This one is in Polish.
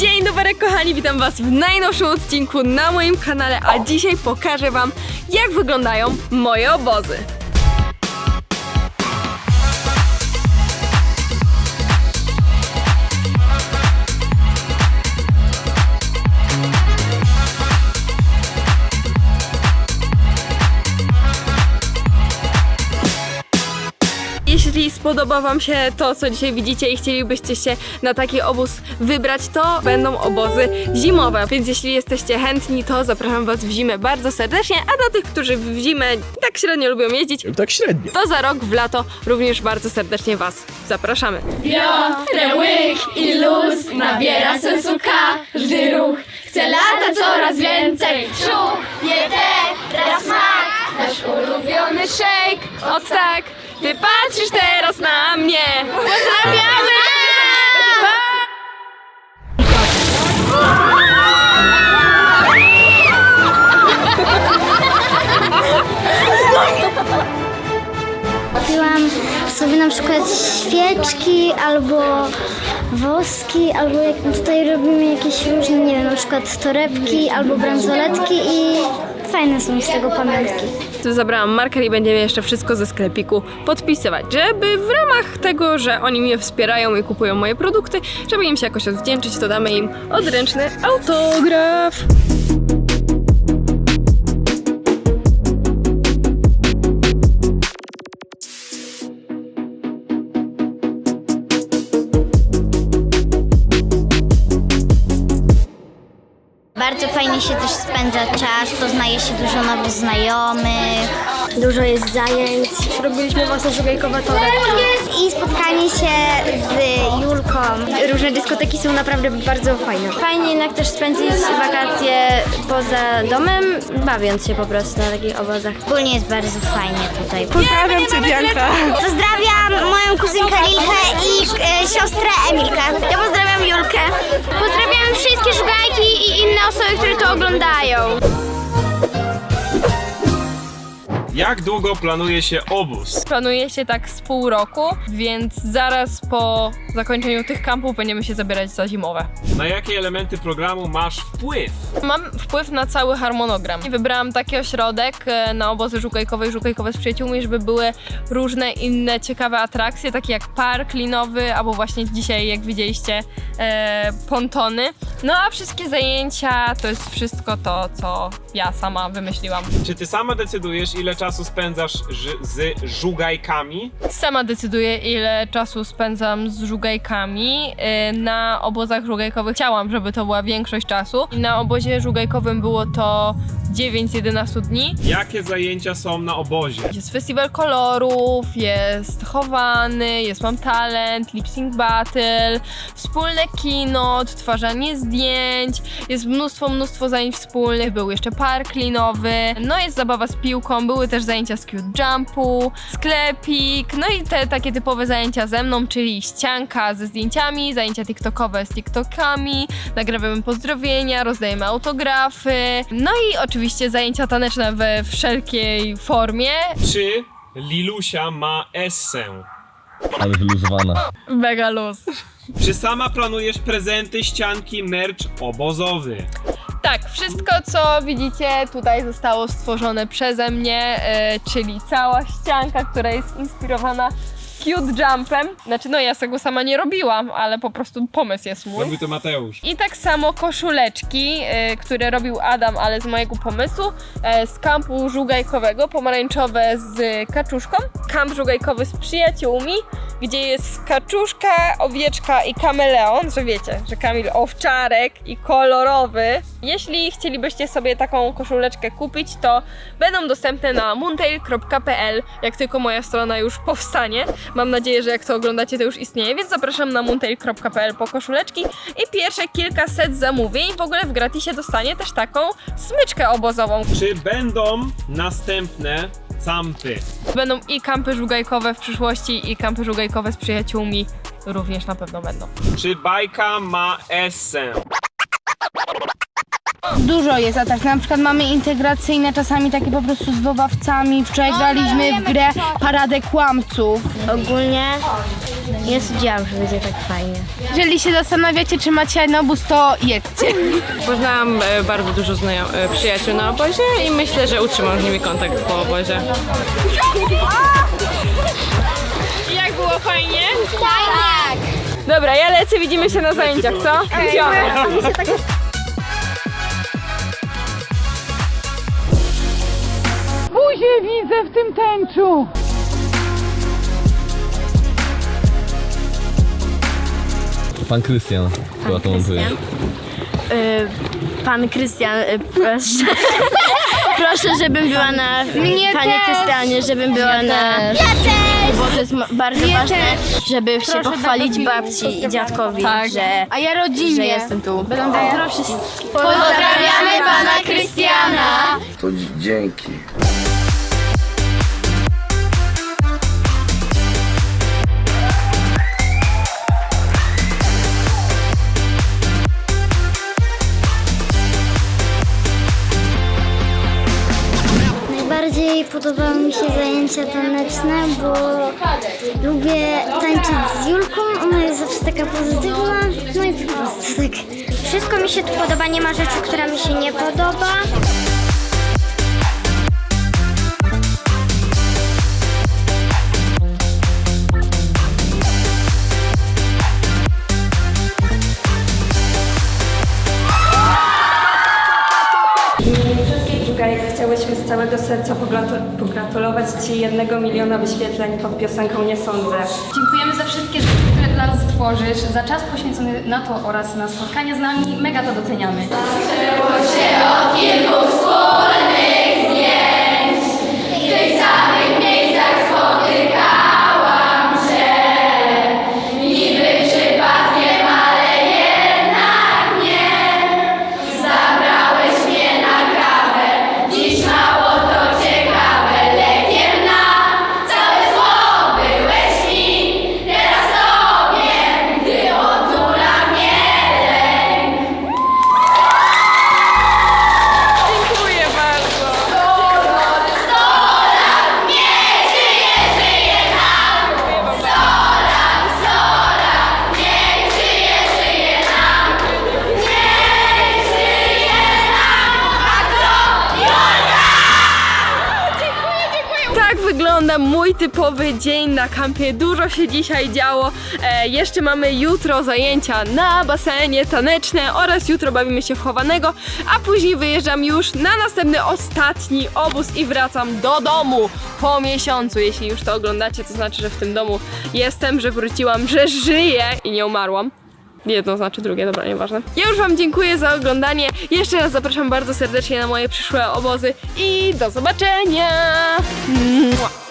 Dzień dobry kochani, witam was w najnowszym odcinku na moim kanale, a dzisiaj pokażę wam jak wyglądają moje obozy. Spodoba Wam się to, co dzisiaj widzicie i chcielibyście się na taki obóz wybrać, to będą obozy zimowe. Więc jeśli jesteście chętni, to zapraszam Was w zimę bardzo serdecznie, a dla tych, którzy w zimę tak średnio lubią jeździć, Tak średnio. to za rok w lato również bardzo serdecznie Was zapraszamy. Biorę łyk i luz, nabiera sensu każdy ruch. Chcę latać coraz więcej, czuję teraz smak. Nasz ulubiony shake, o tak, Ty patrzysz teraz na mnie. Pozdrawiamy! Kupiłam sobie na przykład świeczki albo woski, albo jak tutaj robimy jakieś różne, nie wiem, na przykład torebki albo bransoletki i fajne są z tego pamiątki. Tu zabrałam marker i będziemy jeszcze wszystko ze sklepiku podpisywać, żeby w ramach tego, że oni mnie wspierają i kupują moje produkty, żeby im się jakoś odwdzięczyć, to damy im odręczny autograf. Bardzo fajnie się też spędza czas, poznaje się dużo nowych znajomych. Dużo jest zajęć. Robiliśmy własne żugajkowe torebki. I spotkanie się z Julką. Różne dyskoteki są naprawdę bardzo fajne. Fajnie jednak też spędzić wakacje poza domem, bawiąc się po prostu na takich obozach. Ogólnie jest bardzo fajnie tutaj. Pozdrawiam Cię, Bianka. Pozdrawiam moją kuzynkę Lilkę i e, siostrę Emilkę. Ja pozdrawiam Julkę. Pozdrawiam wszystkie żugajki i inne osoby, które to oglądają. Jak długo planuje się obóz? Planuje się tak z pół roku, więc zaraz po zakończeniu tych kampów będziemy się zabierać za zimowe. Na jakie elementy programu masz wpływ? Mam wpływ na cały harmonogram. Wybrałam taki ośrodek e, na obozy żukajkowe i żukajkowe z przyjaciółmi, żeby były różne inne ciekawe atrakcje, takie jak park linowy, albo właśnie dzisiaj, jak widzieliście, e, pontony. No a wszystkie zajęcia to jest wszystko to, co ja sama wymyśliłam. Czy Ty sama decydujesz, ile czasu spędzasz ż- z żugajkami? Sama decyduję, ile czasu spędzam z żugajkami. Yy, Na obozach żugajkowych chciałam, żeby to była większość czasu. Na obozie żugajkowym było to 9 z 11 dni. Jakie zajęcia są na obozie? Jest festiwal kolorów, jest chowany, jest mam talent, lip sync battle, wspólne kino, odtwarzanie zdjęć, jest mnóstwo, mnóstwo zajęć wspólnych, był jeszcze park linowy, no jest zabawa z piłką, były też zajęcia z cute jumpu, sklepik, no i te takie typowe zajęcia ze mną, czyli ścianka ze zdjęciami, zajęcia tiktokowe z tiktokami, nagrywamy pozdrowienia, rozdajemy autografy, no i oczywiście zajęcia taneczne we wszelkiej formie, Czy Lilusia ma essę? Ale wyluzowana. mega luz. Czy sama planujesz prezenty, ścianki, merch obozowy? Tak, wszystko co widzicie tutaj zostało stworzone przeze mnie, e, czyli cała ścianka, która jest inspirowana cute jumpem. Znaczy, no ja tego sama nie robiłam, ale po prostu pomysł jest mój. Robi to Mateusz. I tak samo koszuleczki, e, które robił Adam, ale z mojego pomysłu, e, z kampu żugajkowego, pomarańczowe z kaczuszką. Kamp żugajkowy z przyjaciółmi, gdzie jest kaczuszka, owieczka i kameleon, że wiecie, że Kamil owczarek i kolorowy. Jeśli chcielibyście sobie taką koszuleczkę kupić, to będą dostępne na moontail.pl, jak tylko moja strona już powstanie. Mam nadzieję, że jak to oglądacie, to już istnieje, więc zapraszam na moontail.pl po koszuleczki i pierwsze kilkaset zamówień w ogóle w gratisie dostanie też taką smyczkę obozową. Czy będą następne campy? Będą i kampy żugajkowe w przyszłości, i kampy żugajkowe z przyjaciółmi również na pewno będą. Czy bajka ma essę? Dużo jest atrakcji. Na przykład mamy integracyjne, czasami takie po prostu z wowawcami. Wczoraj graliśmy w grę Paradę Kłamców. Ogólnie nie sądziłam, że będzie tak fajnie. Jeżeli się zastanawiacie, czy macie obóz, to jedźcie. Poznałam e, bardzo dużo znajom- e, przyjaciół na obozie i myślę, że utrzymam z nimi kontakt po obozie. Jak było fajnie? Tak! Dobra, ja lecę, widzimy się na zajęciach, co? Idziemy. Buzię widzę w tym tęczu. Pan Krystian chyba to montuje. Pan Krystian, y, proszę. proszę, żebym była na. Mnie Panie też. Krystianie, żebym była na. Bo to jest ma- bardzo ważne, żeby się pochwalić babci i dziadkowi, że, A ja rodzinnie. że jestem tu. Będą tak wszyscy. Pozdrawiamy pana Krystiana! To dzięki. Podobały mi się zajęcia taneczne, bo lubię tańczyć z Julką, ona jest zawsze taka pozytywna, no i po prostu tak. Wszystko mi się tu podoba, nie ma rzeczy, która mi się nie podoba. Pogratulować Ci jednego miliona wyświetleń pod piosenką Nie Sądzę. Dziękujemy za wszystkie rzeczy, które dla nas tworzysz, za czas poświęcony na to oraz na spotkanie z nami. Mega to doceniamy. Dziękuję wygląda mój typowy dzień na kampie. Dużo się dzisiaj działo. E, jeszcze mamy jutro zajęcia na basenie taneczne oraz jutro bawimy się w chowanego, a później wyjeżdżam już na następny, ostatni obóz i wracam do domu po miesiącu. Jeśli już to oglądacie, to znaczy, że w tym domu jestem, że wróciłam, że żyję i nie umarłam. Jedno znaczy drugie, dobra, nieważne. Ja już Wam dziękuję za oglądanie. Jeszcze raz zapraszam bardzo serdecznie na moje przyszłe obozy i do zobaczenia! Mua.